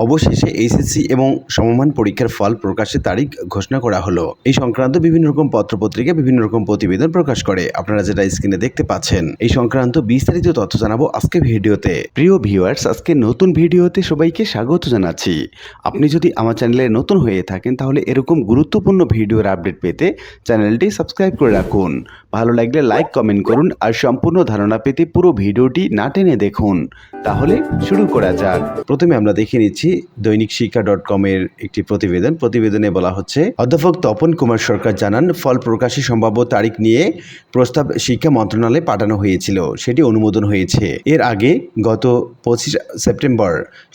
অবশেষে এইচএসসি এবং সমমান পরীক্ষার ফল প্রকাশের তারিখ ঘোষণা করা হলো। এই সংক্রান্ত বিভিন্ন রকম পত্রপত্রিকা বিভিন্ন রকম প্রতিবেদন প্রকাশ করে। আপনারা যেটা স্ক্রিনে দেখতে পাচ্ছেন, এই সংক্রান্ত বিস্তারিত তথ্য জানাব আজকে ভিডিওতে। প্রিয় ভিউয়ার্স, আজকে নতুন ভিডিওতে সবাইকে স্বাগত জানাচ্ছি। আপনি যদি আমার চ্যানেলে নতুন হয়ে থাকেন, তাহলে এরকম গুরুত্বপূর্ণ ভিডিওর আপডেট পেতে চ্যানেলটি সাবস্ক্রাইব করে রাখুন। ভালো লাগলে লাইক, কমেন্ট করুন আর সম্পূর্ণ ধারণা পেতে পুরো ভিডিওটি না টেনে দেখুন। তাহলে শুরু করা যাক। প্রথমে আমরা দেখে নিচ্ছি দৈনিক শিক্ষা ডট কমের একটি প্রতিবেদন। প্রতিবেদনে বলা হচ্ছে, অধ্যাপক তপন কুমার সরকার জানান, ফল প্রকাশের সম্ভাব্য তারিখ নিয়ে প্রস্তাব শিক্ষা মন্ত্রণালয়ে পাঠানো হয়েছিল। সেটি অনুমোদন হয়েছে। এর আগে গত পঁচিশ সেপ্টেম্বর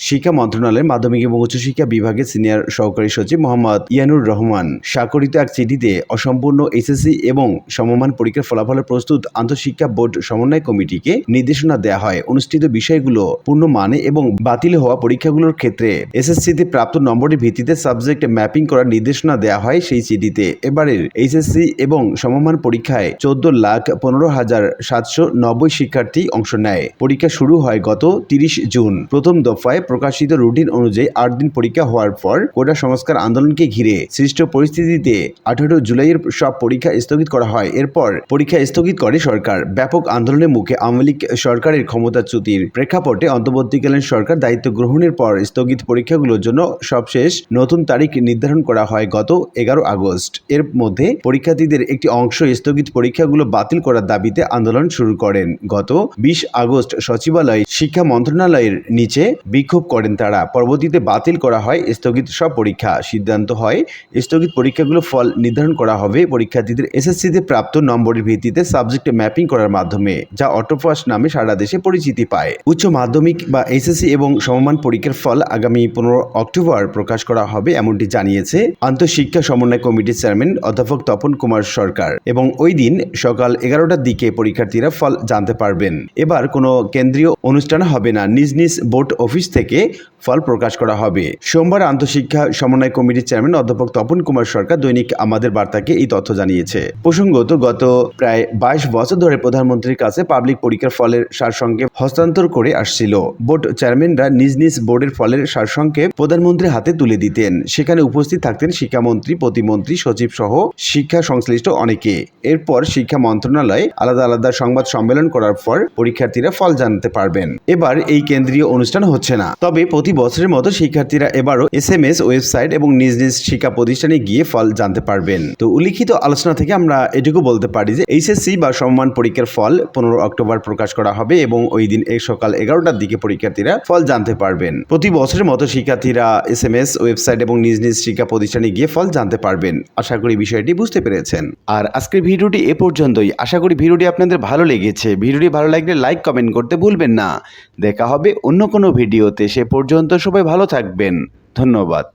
শিক্ষা মন্ত্রণালয়ের মাধ্যমিক এবং উচ্চশিক্ষা বিভাগের সিনিয়র সহকারী সচিব মোহাম্মদ ইয়ানুর রহমান স্বাক্ষরিত এক চিঠিতে অসম্পূর্ণ এসএসসি এবং সমমান পরীক্ষার ফলাফলের প্রস্তুত আন্তঃশিক্ষা বোর্ড সমন্বয় কমিটিকে নির্দেশনা দেওয়া হয়। অনুষ্ঠিত বিষয়গুলো পূর্ণ মানে এবং বাতিল হওয়া পরীক্ষাগুলোর ক্ষেত্রে এসএসসিতে প্রাপ্ত নম্বরের ভিত্তিতে সাবজেক্ট ম্যাপিং করার নির্দেশনা দেওয়া হয় সেই চিঠিতে এবারের এইচএসসি এবং সমমান পরীক্ষায় চোদ্দ লাখ পনেরো হাজার সাতশো নব্বই শিক্ষার্থী অংশ নেয়। পরীক্ষা শুরু হয় গত তিরিশ জুন। প্রথম দফায় প্রকাশিত রুটিন অনুযায়ী আট দিন পরীক্ষা হওয়ার পর কোটা সংস্কার আন্দোলনকে ঘিরে সৃষ্ট পরিস্থিতিতে আঠারো জুলাইয়ের সব পরীক্ষা স্থগিত করা হয়। এরপর পরীক্ষা স্থগিত করে সরকার। ব্যাপক আন্দোলনের মুখে আওয়ামী লীগ সরকারের ক্ষমতাচ্যুতির প্রেক্ষাপটে অন্তর্বর্তীকালীন সরকার দায়িত্ব গ্রহণের পর স্থগিত পরীক্ষাগুলোর জন্য সবশেষ নতুন তারিখ নির্ধারণ করা হয় গত এগারো আগস্ট। এর মধ্যে পরীক্ষার্থীদের একটি অংশ স্থগিত পরীক্ষাগুলো বাতিল করার দাবিতে আন্দোলন শুরু করেন। গত বিশ আগস্ট সচিবালয় শিক্ষা মন্ত্রণালয়ের নিচে বিক্ষোভ করেন তারা। পরবর্তীতে বাতিল করা হয় স্থগিত সব পরীক্ষা। সিদ্ধান্ত হয়, স্থগিত পরীক্ষাগুলো ফল নির্ধারণ করা হবে পরীক্ষার্থীদের এসএসসিতে প্রাপ্ত নম্বরের ভিত্তিতে সাবজেক্ট ম্যাপিং করার মাধ্যমে, যা অটোপাস নামে সারা দেশে পরিচিতি পায়। উচ্চ মাধ্যমিক বা এসএসসি এবং সমমান পরীক্ষার ফল আগামী পনেরো অক্টোবর প্রকাশ করা হবে এমনটি জানিয়েছে আন্তঃশিক্ষা সমন্বয় কমিটির চেয়ারম্যান অধ্যাপক তপন কুমার সরকার। এবং ওই দিন সকাল এগারোটার দিকে পরীক্ষার্থীরা ফল জানতে পারবেন। এবার কোনো কেন্দ্রীয় অনুষ্ঠান হবে না। নিজ নিজ বোর্ড অফিস থেকে ফল প্রকাশ করা হবে। সোমবার আন্তঃশিক্ষা সমন্বয় কমিটির চেয়ারম্যান অধ্যাপক তপন কুমার সরকার দৈনিক আমাদের বার্তাকে এই তথ্য জানিয়েছে। প্রসঙ্গত, গত প্রায় বাইশ বছর ধরে প্রধানমন্ত্রীর কাছে পাবলিক পরীক্ষার ফলের সারসংক্ষেপ হস্তান্তর করে আসছিল। বোর্ড চেয়ারম্যানরা নিজ নিজ বোর্ডের ফলের সারসংক্ষেপ প্রধানমন্ত্রীর হাতে তুলে দিতেন। সেখানে উপস্থিত থাকতেন শিক্ষামন্ত্রী, প্রতিমন্ত্রী, সচিব সহ শিক্ষা সংশ্লিষ্ট অনেকে। এরপর শিক্ষা মন্ত্রণালয় আলাদা আলাদা সংবাদ সম্মেলন করার পর পরীক্ষার্থীরা ফল জানতে পারবেন। এবার এই কেন্দ্রীয় অনুষ্ঠান হচ্ছে না। তবে প্রতি বছরের মতো শিক্ষার্থীরা এবারও এস এম এস ওয়েবসাইট এবং নিজ নিজ শিক্ষা প্রতিষ্ঠানে গিয়ে ফল জানতে পারবেন। তো উল্লিখিত আলোচনা থেকে আমরা এটুকু বলতে পারি যে এইচএসসি বা সম্মান পরীক্ষার ফল পনেরো অক্টোবর প্রকাশ করা হবে এবং ওই দিন সকাল এগারোটার দিকে পরীক্ষার্থীরা ফল জানতে পারবেন। প্রতি বছরের মতো শিক্ষার্থীরা এস এম এস ওয়েবসাইট এবং নিজ নিজ শিক্ষা প্রতিষ্ঠানে গিয়ে ফল জানতে পারবেন। আশা করি বিষয়টি বুঝতে পেরেছেন। আর আজকের ভিডিওটি এ পর্যন্তই। আশা করি ভিডিওটি আপনাদের ভালো লেগেছে। ভিডিওটি ভালো লাগলে লাইক, কমেন্ট করতে ভুলবেন না। দেখা হবে অন্য কোনো ভিডিওতে। সে পর্যন্ত সবাই ভালো থাকবেন। ধন্যবাদ।